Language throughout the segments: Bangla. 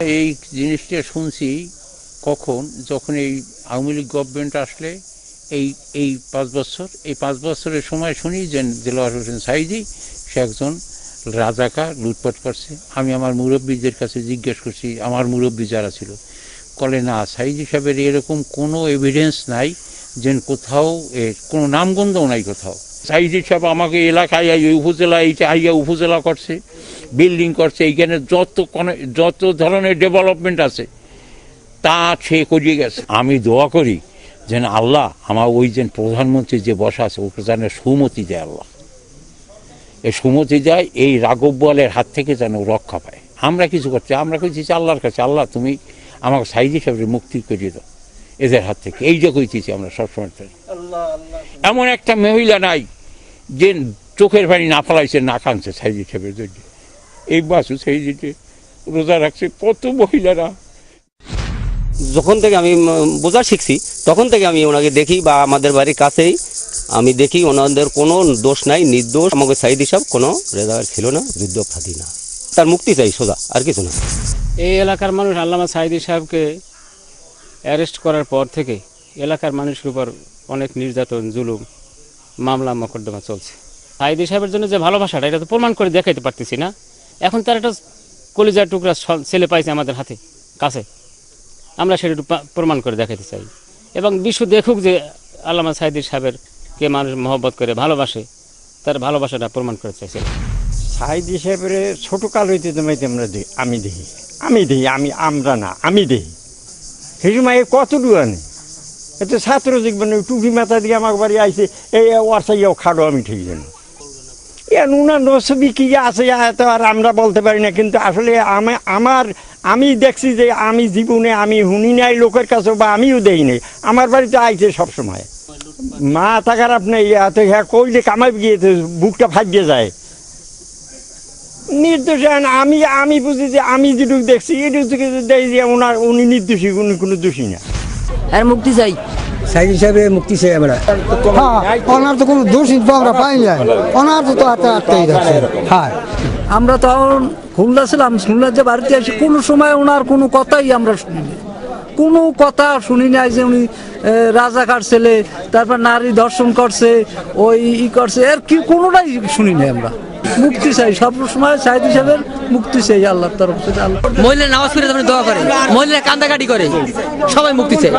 এই জিনিসটা শুনছি কখন, যখন এই আওয়ামী লীগ গভর্নমেন্ট আসলে এই এই পাঁচ বছর, এই পাঁচ বছরের সময় শুনি যে দেলোয়ার হোসেন সাইদি, সে একজন রাজাকার, লুটপাট করছে। আমি আমার মুরব্বীদের কাছে জিজ্ঞেস করছি, আমার মুরব্বী যারা ছিল। কলে, না, সাইদি সাহেবের এরকম কোনো এভিডেন্স নাই যে কোথাও এ কোনো নামগন্ধও নাই কোথাও। সাইদি সাহেব আমাকে এলাকায় এই উপজেলা এইটা আইয়া উপজেলা করছে। বিল্ডিং করছে এইখানে যত কোনো- যত ধরনের ডেভেলপমেন্ট আছে তা সে করিয়ে গেছে। আমি দোয়া করি যেন আল্লাহ আমার ওই যে প্রধানমন্ত্রী যে বসা আছে ওকে যেন সুমতি দেয় আল্লাহ। এই সুমতি দেয় এই রাঘব বলের হাত থেকে যেন রক্ষা পায়। আমরা কিছু করছি আমরা কইছি আল্লাহর কাছে আল্লাহ তুমি আমাকে সাইজ হিসাবে মুক্তি করিয়ে দাও এদের হাত থেকে। এই যে কইতেছি আমরা সবসময়। এমন একটা মহিলা নাই যে চোখের পানি না ফলাইছে না কাঁদছে সাইজ জন্য। এই বাসু সেই যে রোজা রাখছে কত মহিলারা। যখন থেকে আমি বোঝা শিখছি তখন থেকে আমি ওনাকে দেখি বা আমাদের বাড়ির কাছেই আমি দেখি ওনাদের কোনো দোষ নাই নির্দোষ। আমাকে সাইদ হিসাব কোনো রেজাগার ছিল না যুদ্ধ ফাঁদি না। তার মুক্তি চাই সোজা আর কিছু না। এই এলাকার মানুষ আল্লামা সাইদি সাহেবকে অ্যারেস্ট করার পর থেকে এলাকার মানুষের উপর অনেক নির্যাতন জুলুম মামলা মোকদ্দমা চলছে। সাইদি সাহেবের জন্য যে ভালোবাসাটা এটা তো প্রমাণ করে দেখাইতে পারতেছি না। এখন তার একটা কলিজার টুকরা ছেলে পাইছে আমাদের হাতে, কাছে। আমরা সেটা প্রমাণ করে দেখাতে চাই। এবং বিশ্ব দেখুক যে আল্লামা সাইদি সাহেবের কে মানুষ মহব্বত করে, ভালোবাসে, তার ভালোবাসাটা প্রমাণ করে চাইছে সাইদ হিসেবে ছোট কাল হইতে তোমাইতে আমরা আমি দেখি। আমি দেখি, আমি আমরা না, আমি দেখি। সেই কত আনে? এতে ছাত্র জীবনে টুপি মাথা দিয়ে আমার বাড়ি আইছে, এই ওয়ারসাইয়াও খাড়ো আমি ঠিক জানি এ নুনা নসবি কি আছে এত আর আমরা বলতে পারি না, কিন্তু আসলে আমি, আমার, আমি দেখছি যে আমি জীবনে আমি শুনি নাই লোকের কাছে বা আমিও দেই নাই। আমার বাড়িতে আইছে সবসময়। মাথা খারাপ নেই এত হ্যাঁ কইলে কামাই গিয়েছে বুকটা ফাটিয়ে যায়। নির্দোষ আমি আমি বুঝি যে আমি যেটুকু দেখছি, এটুকু দেখি যে ওনার, উনি নির্দোষী, উনি কোনো দোষী না। আর মুক্তি চাই। সাইড হিসাবে মুক্তি চাই আমরা। হ্যাঁ ওনার তো কোনো দোষ তো আমরা পাই না। ওনার তো তো আটটা আটটাই যাচ্ছে হ্যাঁ। আমরা তখন খুলনা ছিলাম খুলনা যে বাড়িতে আসি কোনো সময় ওনার কোনো কথাই আমরা শুনিনি। কোনো কথা শুনি নাই যে উনি রাজাকার ছেলে তারপর নারী দর্শন করছে ওই ই করছে এর কি কোনোটাই শুনি নাই আমরা। মুক্তি চাই সব সময় সাইদ হিসাবের মুক্তি চাই আল্লাহর তরফ থেকে। আল্লাহ মহিলা নামাজ পড়ে তখন দোয়া করে মহিলা কান্দাকাটি করে সবাই মুক্তি চায়।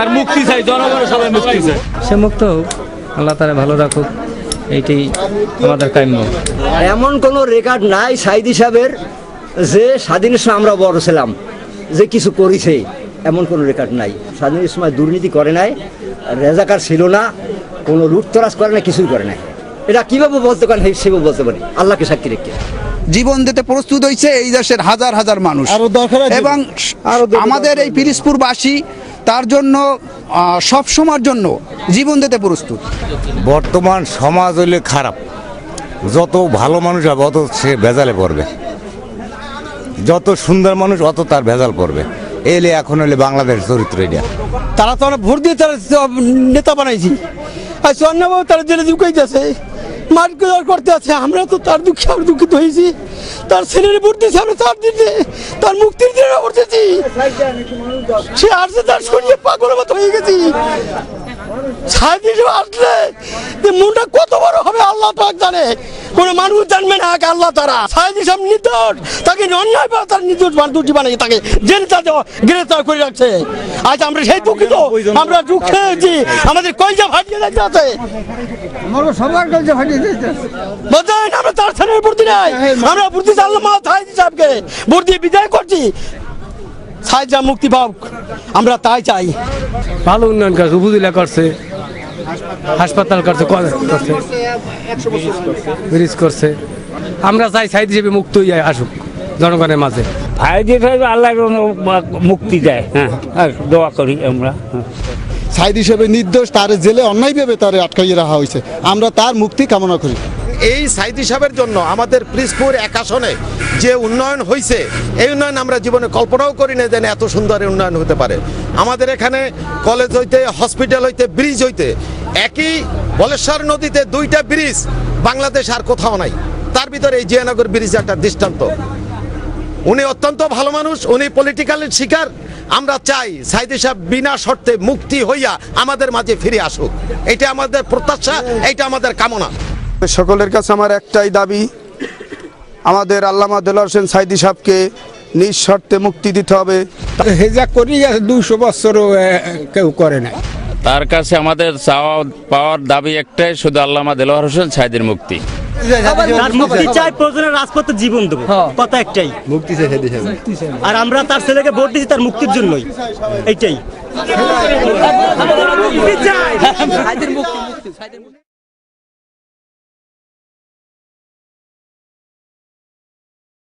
আর মুক্তি চাই জনগণের সবাই মুক্তি চাই সে মুক্ত হোক আল্লাহ তারা ভালো রাখুক এইটাই আমাদের কাম্য। এমন কোনো রেকর্ড নাই সাইদ হিসাবের যে স্বাধীন সময় আমরা বড় ছিলাম যে কিছু করেছে এমন কোনো রেকর্ড নাই। স্বাধীনের সময় দুর্নীতি করে নাই রেজাকার ছিল না কোনো লুটতরাজ করে না কিছুই করে নাই। এটা কীভাবে বলতে পারেন সেভাবে বলতে পারি। আল্লাহকে সাক্ষী রেখে। জীবন দিতে প্রস্তুত হয়েছে এই দেশের হাজার হাজার মানুষ। এবং আমাদের এই পিরিসপুরবাসী তার জন্য সব সময়ের জন্য জীবন দিতে প্রস্তুত। বর্তমান সমাজ হইলে খারাপ। যত ভালো মানুষ হবে অত সে ভেজালে পড়বে। যত সুন্দর মানুষ অত তার ভেজাল পড়বে। এলে এখন হলে বাংলাদেশ চরিত্র এটা। তারা তো আমরা ভোট দিয়ে তারা নেতা বানাইছি। আর চন্নাবাবু তারা জেলে ঢুকাইতেছে। মার্কেট করতে আছে। আমরা তো তার দুঃখে আমরা দুঃখিত হয়েছি। তার ছেলের ভোট দিয়েছি, আমরা তার দিতে তার মুক্তির দিনে ভোট সে আসছে তার শরীরে পাগলের মতো হয়ে গেছি। সাহেব হিসেবে আসলে মনটা কত বড় হবে, আল্লাহ পাক জানে। কোনো মানুষ জানবে না আগে আল্লাহ তারা। সাহেব হিসাব নির্দোষ। তাকে অন্যায় বা তার নির্দোষ মান দুটি বানিয়ে তাকে জেলে তাতে গ্রেফতার করে রাখছে। আজ আমরা সেই দুঃখিত। আমরা দুঃখে আছি আমাদের কয়জা ফাটিয়ে যাচ্ছে আছে। আমরা সবার কাছে ফাটিয়ে দিতে বোঝেন আমরা তার ছেলের ভর্তি নাই। আমরা ভোট দিয়ে বিদায় করছি। সাহেব মুক্তি পাক আমরা তাই চাই। ভালো উন্নয়ন করছে উপজেলা করছে। হাসপাতাল করছে ব্রিজ করছে। আমরা চাই সাইড হিসেবে মুক্ত হয়ে আসুক জনগণের মাঝে। আল্লাহ মুক্তি দেয় হ্যাঁ দোয়া করি আমরা। সাইড হিসেবে নির্দোষ তার জেলে অন্যায়ভাবে তারে আটকাইয়ে রাখা হয়েছে। আমরা তার মুক্তি কামনা করি। এই সাইদ হিসাবের জন্য আমাদের প্রিসপুর এক আসনে যে উন্নয়ন হয়েছে এই উন্নয়ন আমরা জীবনে কল্পনাও করি না যেন এত সুন্দর উন্নয়ন হতে পারে। আমাদের এখানে কলেজ হইতে হসপিটাল হইতে ব্রিজ হইতে একই বলেশ্বর নদীতে দুইটা ব্রিজ বাংলাদেশ আর কোথাও নাই। তার ভিতরে এই জিয়ানগর ব্রিজ একটা দৃষ্টান্ত। উনি অত্যন্ত ভালো মানুষ উনি পলিটিক্যালের শিকার। আমরা চাই সাইদি সাহেব বিনা শর্তে মুক্তি হইয়া আমাদের মাঝে ফিরে আসুক। এটা আমাদের প্রত্যাশা এটা আমাদের কামনা। সকলের কাছে আমার একটাই দাবি আমাদের আল্লামা দেলোয়ার হোসেন সাইদি সাহেবকে নিঃশর্তে মুক্তি দিতে হবে। হেজা করি দুশো বছরও কেউ করে নাই। তার কাছে আমাদের চাওয়া পাওয়ার দাবি একটাই শুধু আল্লামা দেলোয়ার হোসেন সাইদের মুক্তি। তার মুক্তি চাই প্রয়োজনে রাজপথে জীবন দেবো। কথা একটাই। মুক্তি আর আমরা তার ছেলেকে ভোট দিচ্ছি তার মুক্তির জন্যই। এইটাই।